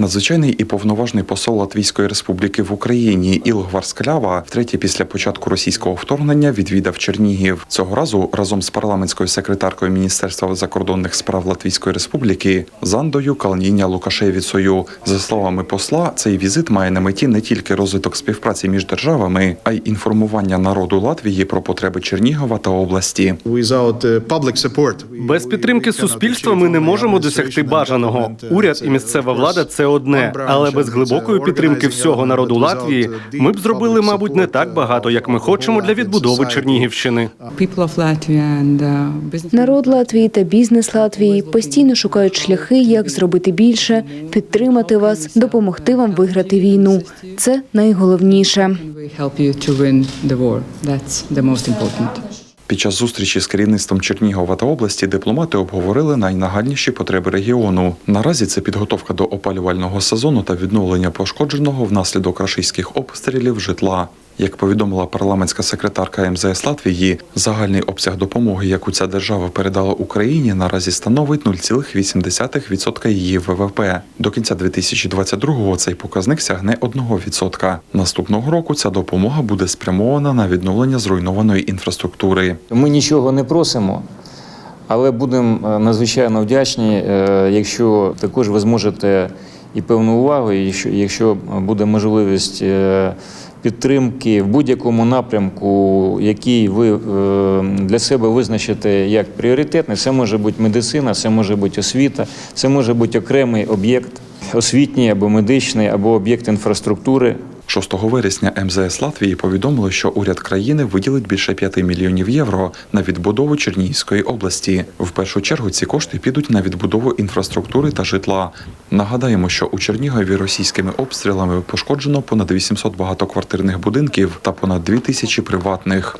Надзвичайний і повноважний посол Латвійської республіки в Україні Ілгвар Склява втретє після початку російського вторгнення відвідав Чернігів. Цього разу разом з парламентською секретаркою Міністерства закордонних справ Латвійської республіки Зандою Калніня Лукашевіцею. За словами посла, цей візит має на меті не тільки розвиток співпраці між державами, а й інформування народу Латвії про потреби Чернігова та області. Public Без підтримки суспільства ми не можемо досягти бажаного. Уряд і місцева влада це одне, але без uh, глибокої підтримки всього народу Латвії ми б зробили, мабуть, не так uh, багато, як ми хочемо для відбудови. Чернігівщини. business Народ Латвії та бізнес Латвії постійно шукають шляхи, як зробити більше, підтримати вас, допомогти вам виграти війну. Це найголовніше. That's the most important. Під час зустрічі з керівництвом Чернігова та області дипломати обговорили найнагальніші потреби регіону. Наразі це підготовка до опалювального сезону та відновлення пошкодженого внаслідок рашистських обстрілів житла. Як повідомила парламентська секретарка МЗС Латвії, загальний обсяг допомоги, яку ця держава передала Україні, наразі становить 0,8% її ВВП. До кінця 2022-го цей показник сягне 1%. Наступного року ця допомога буде спрямована на відновлення зруйнованої інфраструктури. Ми нічого не просимо, але будемо е, надзвичайно вдячні, е, якщо також ви зможете і певну увагу, і якщо- буде можливість е, підтримки в будь-якому напрямку, який ви е, для себе визначите як пріоритетний, це може бути медицина, це може бути освіта, це може бути окремий об'єкт освітній або медичний, або об'єкт інфраструктури. 6 вересня МЗС Латвії повідомили, що уряд країни виділить більше 5 мільйонів євро на відбудову Чернігівської області. В першу чергу ці кошти підуть на відбудову інфраструктури та житла. Нагадаємо, що у Чернігові російськими обстрілами пошкоджено понад 800 багатоквартирних будинків та понад 2 тисячі приватних.